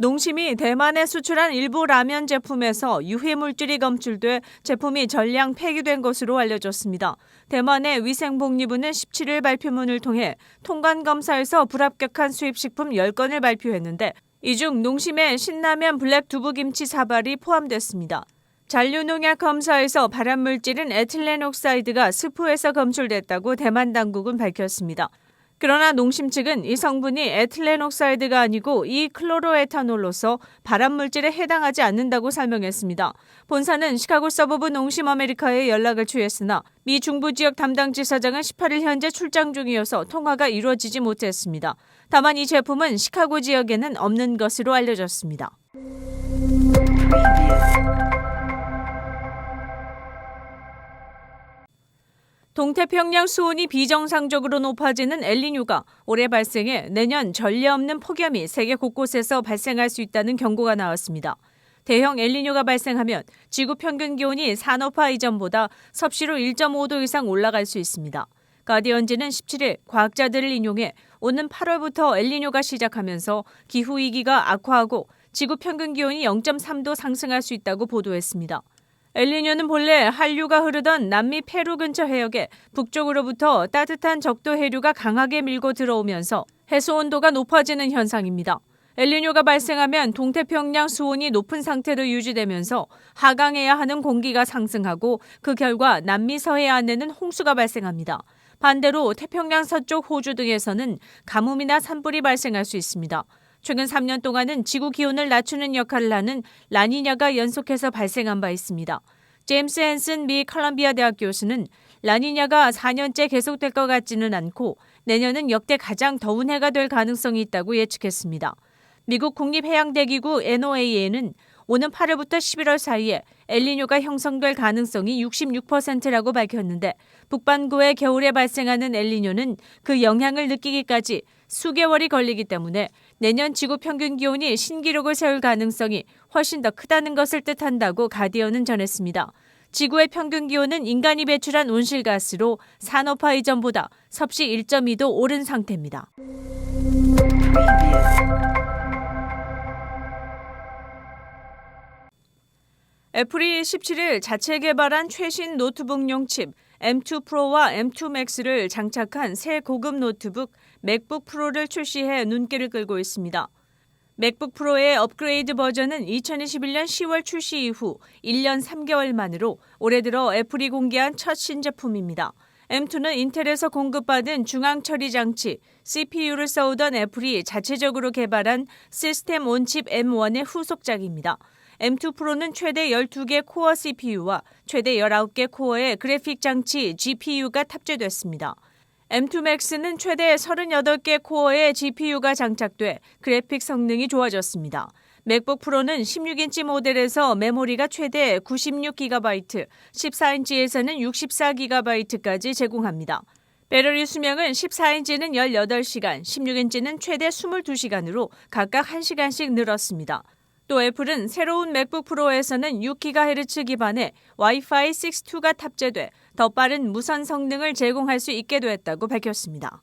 농심이 대만에 수출한 일부 라면 제품에서 유해 물질이 검출돼 제품이 전량 폐기된 것으로 알려졌습니다. 대만의 위생복리부는 17일 발표문을 통해 통관 검사에서 불합격한 수입식품 10건을 발표했는데 이 중 농심의 신라면 블랙 두부김치 사발이 포함됐습니다. 잔류농약 검사에서 발암물질인 에틸렌 옥사이드가 스프에서 검출됐다고 대만 당국은 밝혔습니다. 그러나 농심 측은 이 성분이 에틸렌 옥사이드가 아니고 이 클로로에탄올로서 발암물질에 해당하지 않는다고 설명했습니다. 본사는 시카고 서버브 농심 아메리카에 연락을 취했으나 미 중부 지역 담당 지사장은 18일 현재 출장 중이어서 통화가 이루어지지 못했습니다. 다만 이 제품은 시카고 지역에는 없는 것으로 알려졌습니다. 동태평양 수온이 비정상적으로 높아지는 엘니뇨가 올해 발생해 내년 전례 없는 폭염이 세계 곳곳에서 발생할 수 있다는 경고가 나왔습니다. 대형 엘니뇨가 발생하면 지구 평균 기온이 산업화 이전보다 섭씨로 1.5도 이상 올라갈 수 있습니다. 가디언지는 17일 과학자들을 인용해 오는 8월부터 엘니뇨가 시작하면서 기후 위기가 악화하고 지구 평균 기온이 0.3도 상승할 수 있다고 보도했습니다. 엘니뇨는 본래 한류가 흐르던 남미 페루 근처 해역에 북쪽으로부터 따뜻한 적도 해류가 강하게 밀고 들어오면서 해수 온도가 높아지는 현상입니다. 엘니뇨가 발생하면 동태평양 수온이 높은 상태로 유지되면서 하강해야 하는 공기가 상승하고 그 결과 남미 서해안에는 홍수가 발생합니다. 반대로 태평양 서쪽 호주 등에서는 가뭄이나 산불이 발생할 수 있습니다. 최근 3년 동안은 지구 기온을 낮추는 역할을 하는 라니냐가 연속해서 발생한 바 있습니다. 제임스 앤슨 미 컬럼비아 대학 교수는 라니냐가 4년째 계속될 것 같지는 않고 내년은 역대 가장 더운 해가 될 가능성이 있다고 예측했습니다. 미국 국립해양대기구 NOAA는 오는 8월부터 11월 사이에 엘니뇨가 형성될 가능성이 66%라고 밝혔는데 북반구의 겨울에 발생하는 엘니뇨는 그 영향을 느끼기까지 수개월이 걸리기 때문에 내년 지구 평균 기온이 신기록을 세울 가능성이 훨씬 더 크다는 것을 뜻한다고 가디언은 전했습니다. 지구의 평균 기온은 인간이 배출한 온실가스로 산업화 이전보다 섭씨 1.2도 오른 상태입니다. 애플이 17일 자체 개발한 최신 노트북용 칩 M2 프로와 M2 맥스를 장착한 새 고급 노트북 맥북 프로를 출시해 눈길을 끌고 있습니다. 맥북 프로의 업그레이드 버전은 2021년 10월 출시 이후 1년 3개월 만으로 올해 들어 애플이 공개한 첫 신제품입니다. M2는 인텔에서 공급받은 중앙 처리 장치 CPU를 써오던 애플이 자체적으로 개발한 시스템 온칩 M1의 후속작입니다. M2 프로는 최대 12개 코어 CPU와 최대 19개 코어의 그래픽 장치 GPU가 탑재됐습니다. M2 Max는 최대 38개 코어의 GPU가 장착돼 그래픽 성능이 좋아졌습니다. 맥북 프로는 16인치 모델에서 메모리가 최대 96GB, 14인치에서는 64GB까지 제공합니다. 배터리 수명은 14인치는 18시간, 16인치는 최대 22시간으로 각각 1시간씩 늘었습니다. 또 애플은 새로운 맥북 프로에서는 6GHz 기반의 와이파이 6.2가 탑재돼 더 빠른 무선 성능을 제공할 수 있게 됐다고 밝혔습니다.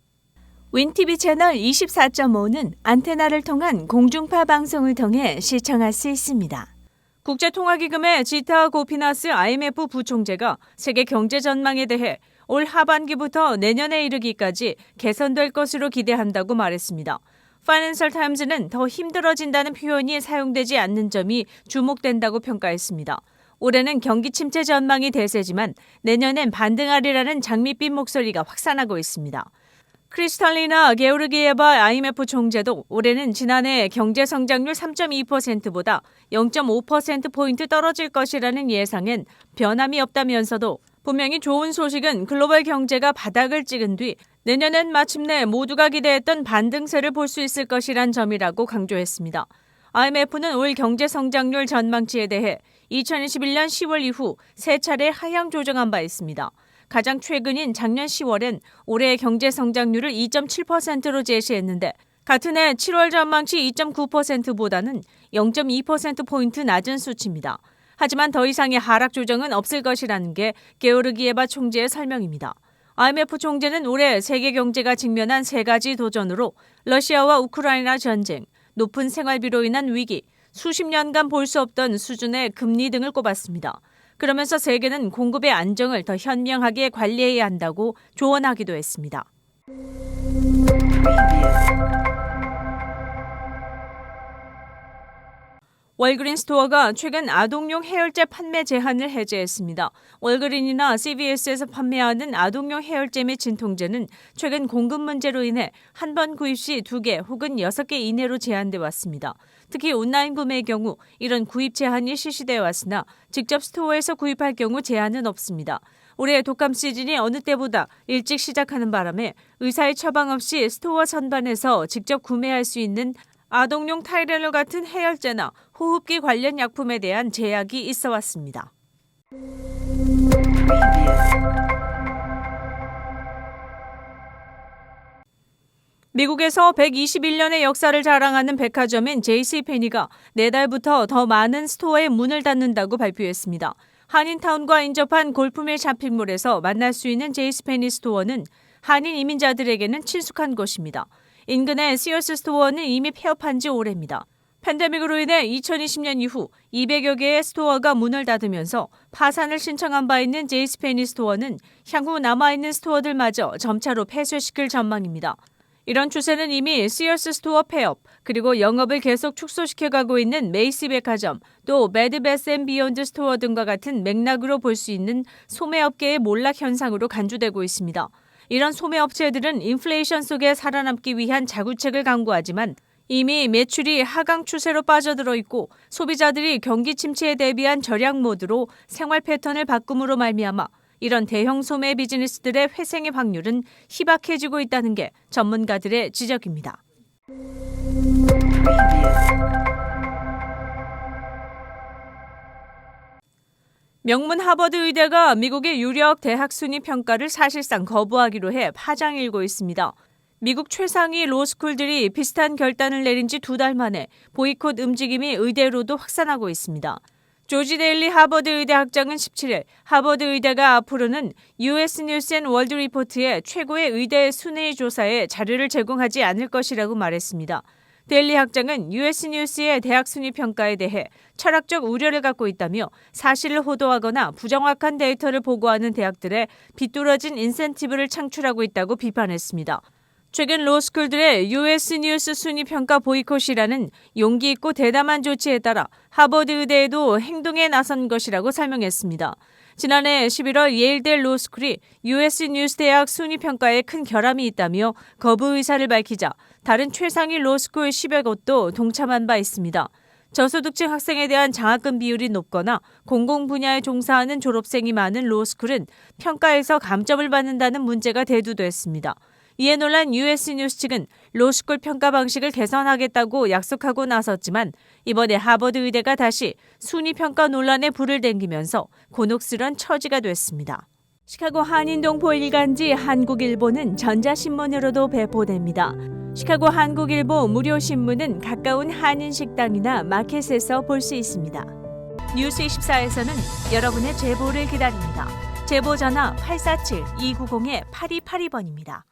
윈TV 채널 24.5는 안테나를 통한 공중파 방송을 통해 시청할 수 있습니다. 국제통화기금의 지타 고피나스 IMF 부총재가 세계 경제 전망에 대해 올 하반기부터 내년에 이르기까지 개선될 것으로 기대한다고 말했습니다. 파이낸셜 타임즈는 더 힘들어진다는 표현이 사용되지 않는 점이 주목된다고 평가했습니다. 올해는 경기 침체 전망이 대세지만 내년엔 반등하리라는 장밋빛 목소리가 확산하고 있습니다. 크리스탈리나 게오르기에바 IMF 총재도 올해는 지난해 경제 성장률 3.2%보다 0.5%포인트 떨어질 것이라는 예상엔 변함이 없다면서도 분명히 좋은 소식은 글로벌 경제가 바닥을 찍은 뒤 내년엔 마침내 모두가 기대했던 반등세를 볼 수 있을 것이란 점이라고 강조했습니다. IMF는 올 경제 성장률 전망치에 대해 2021년 10월 이후 세 차례 하향 조정한 바 있습니다. 가장 최근인 작년 10월엔 올해의 경제 성장률을 2.7%로 제시했는데 같은 해 7월 전망치 2.9%보다는 0.2%포인트 낮은 수치입니다. 하지만 더 이상의 하락 조정은 없을 것이라는 게 게오르기에바 총재의 설명입니다. IMF 총재는 올해 세계 경제가 직면한 세 가지 도전으로 러시아와 우크라이나 전쟁, 높은 생활비로 인한 위기, 수십 년간 볼 수 없던 수준의 금리 등을 꼽았습니다. 그러면서 세계는 공급의 안정을 더 현명하게 관리해야 한다고 조언하기도 했습니다. 월그린 스토어가 최근 아동용 해열제 판매 제한을 해제했습니다. 월그린이나 CVS에서 판매하는 아동용 해열제 및 진통제는 최근 공급 문제로 인해 한 번 구입 시두개 혹은 여섯 개 이내로 제한돼 왔습니다. 특히 온라인 구매의 경우 이런 구입 제한이 실시되어 왔으나 직접 스토어에서 구입할 경우 제한은 없습니다. 올해 독감 시즌이 어느 때보다 일찍 시작하는 바람에 의사의 처방 없이 스토어 선반에서 직접 구매할 수 있는 아동용 타이레놀 같은 해열제나 호흡기 관련 약품에 대한 제약이 있어 왔습니다. 미국에서 121년의 역사를 자랑하는 백화점인 JC페니가 내달부터 더 많은 스토어의 문을 닫는다고 발표했습니다. 한인타운과 인접한 골프밀 쇼핑몰에서 만날 수 있는 제이스페니 스토어는 한인 이민자들에게는 친숙한 곳입니다. 인근의 시어스 스토어는 이미 폐업한 지 오래입니다. 팬데믹으로 인해 2020년 이후 200여 개의 스토어가 문을 닫으면서 파산을 신청한 바 있는 제이스페니 스토어는 향후 남아있는 스토어들마저 점차로 폐쇄시킬 전망입니다. 이런 추세는 이미 시어스 스토어 폐업, 그리고 영업을 계속 축소시켜가고 있는 메이시 백화점, 또 매드베스 앤 비욘드 스토어 등과 같은 맥락으로 볼 수 있는 소매업계의 몰락 현상으로 간주되고 있습니다. 이런 소매업체들은 인플레이션 속에 살아남기 위한 자구책을 강구하지만 이미 매출이 하강 추세로 빠져들어 있고 소비자들이 경기 침체에 대비한 절약 모드로 생활 패턴을 바꿈으로 말미암아 이런 대형 소매 비즈니스들의 회생의 확률은 희박해지고 있다는 게 전문가들의 지적입니다. 명문 하버드 의대가 미국의 유력 대학 순위 평가를 사실상 거부하기로 해 파장이 일고 있습니다. 미국 최상위 로스쿨들이 비슷한 결단을 내린 지 두 달 만에 보이콧 움직임이 의대로도 확산하고 있습니다. 조지 데일리 하버드 의대 학장은 17일 하버드 의대가 앞으로는 US 뉴스 앤 월드 리포트의 최고의 의대 순위 조사에 자료를 제공하지 않을 것이라고 말했습니다. 데일리 학장은 US 뉴스의 대학 순위 평가에 대해 철학적 우려를 갖고 있다며 사실을 호도하거나 부정확한 데이터를 보고하는 대학들의 비뚤어진 인센티브를 창출하고 있다고 비판했습니다. 최근 로스쿨들의 US 뉴스 순위 평가 보이콧이라는 용기 있고 대담한 조치에 따라 하버드 의대에도 행동에 나선 것이라고 설명했습니다. 지난해 11월 예일대 로스쿨이 US 뉴스 대학 순위 평가에 큰 결함이 있다며 거부 의사를 밝히자 다른 최상위 로스쿨 10여 곳도 동참한 바 있습니다. 저소득층 학생에 대한 장학금 비율이 높거나 공공 분야에 종사하는 졸업생이 많은 로스쿨은 평가에서 감점을 받는다는 문제가 대두됐습니다. 이에 놀란 US 뉴스 측은 로스쿨 평가 방식을 개선하겠다고 약속하고 나섰지만 이번에 하버드 의대가 다시 순위 평가 논란에 불을 댕기면서 곤혹스런 처지가 됐습니다. 시카고 한인동포 일간지 한국일보는 전자신문으로도 배포됩니다. 시카고 한국일보 무료 신문은 가까운 한인 식당이나 마켓에서 볼 수 있습니다. 뉴스 24에서는 여러분의 제보를 기다립니다. 제보 전화 847-290-8282번입니다.